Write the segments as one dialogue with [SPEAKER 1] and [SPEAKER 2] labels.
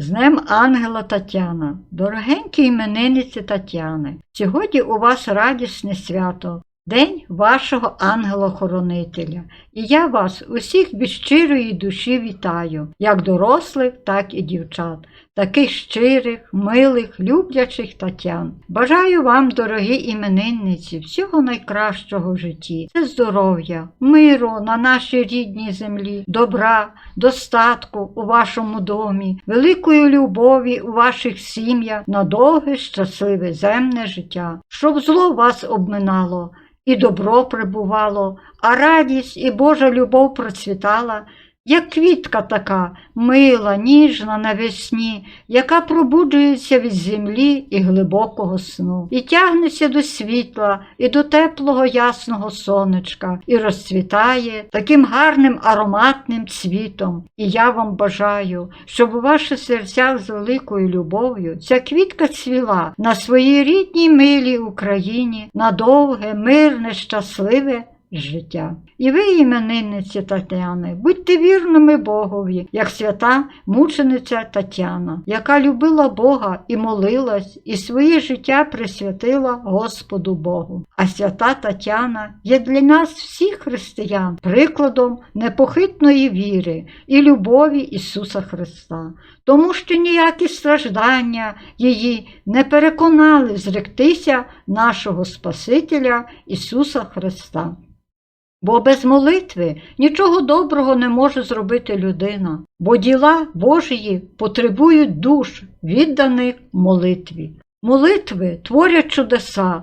[SPEAKER 1] З Днем Ангела Тетяна, дорогенькі іменинниці Тетяни, сьогодні у вас радісне свято, День вашого ангела-хоронителя. І я вас усіх від щирої душі вітаю, як дорослих, так і дівчат, таких щирих, милих, люблячих Тетян. Бажаю вам, дорогі іменинниці, всього найкращого в житті, це здоров'я, миру на нашій рідній землі, добра, достатку у вашому домі, великої любові у ваших сім'ях на довге, щасливе земне життя, щоб зло вас обминало і добро прибувало, а радість і Божа любов процвітала, як квітка така, мила, ніжна навесні, яка пробуджується від землі і глибокого сну, і тягнеться до світла, і до теплого ясного сонечка, і розцвітає таким гарним ароматним цвітом. І я вам бажаю, щоб у ваших серцях з великою любов'ю ця квітка цвіла на своїй рідній милій Україні на довге, мирне, щасливе життя. І ви, іменинниці Тетяни, будьте вірними Богові, як свята мучениця Тетяна, яка любила Бога і молилась, і своє життя присвятила Господу Богу. А свята Тетяна є для нас всіх християн прикладом непохитної віри і любові Ісуса Христа, тому що ніякі страждання її не переконали зректися нашого Спасителя Ісуса Христа. Бо без молитви нічого доброго не може зробити людина, бо діла Божії потребують душ, відданих молитві. Молитви творять чудеса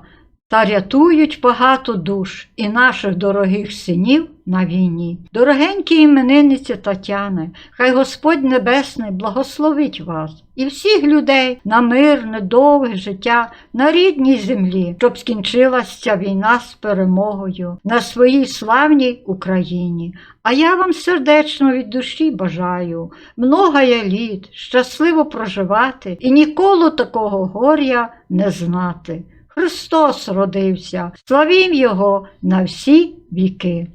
[SPEAKER 1] та рятують багато душ і наших дорогих синів на війні. Дорогенькі іменинниці Тетяни, хай Господь Небесний благословить вас і всіх людей на мирне, довге життя на рідній землі, щоб скінчилася ця війна з перемогою на своїй славній Україні. А я вам сердечно від душі бажаю многая літ щасливо проживати і ніколи такого горя не знати. Христос родився, славім Його на всі віки.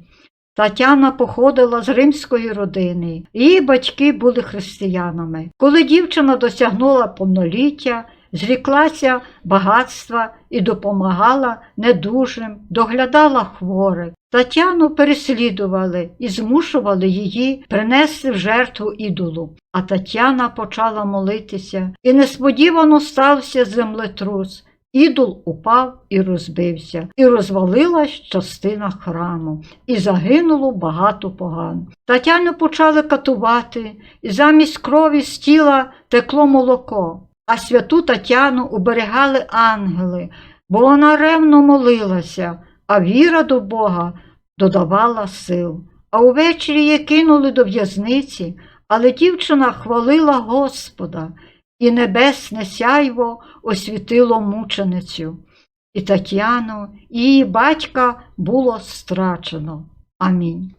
[SPEAKER 1] Тетяна походила з римської родини, її батьки були християнами. Коли дівчина досягнула повноліття, зріклася багатства і допомагала недужим, доглядала хворих. Тетяну переслідували і змушували її принести в жертву ідолу. А Тетяна почала молитися, і несподівано стався землетрус. Ідол упав і розбився, і розвалилась частина храму, і загинуло багато поган. Тетяну почали катувати, і замість крові з тіла текло молоко, а святу Тетяну уберігали ангели, бо вона ревно молилася, а віра до Бога додавала сил. А увечері її кинули до в'язниці, але дівчина хвалила Господа і небесне сяйво освітило мученицю. І Тетяну, і її батька було страчено. Амінь.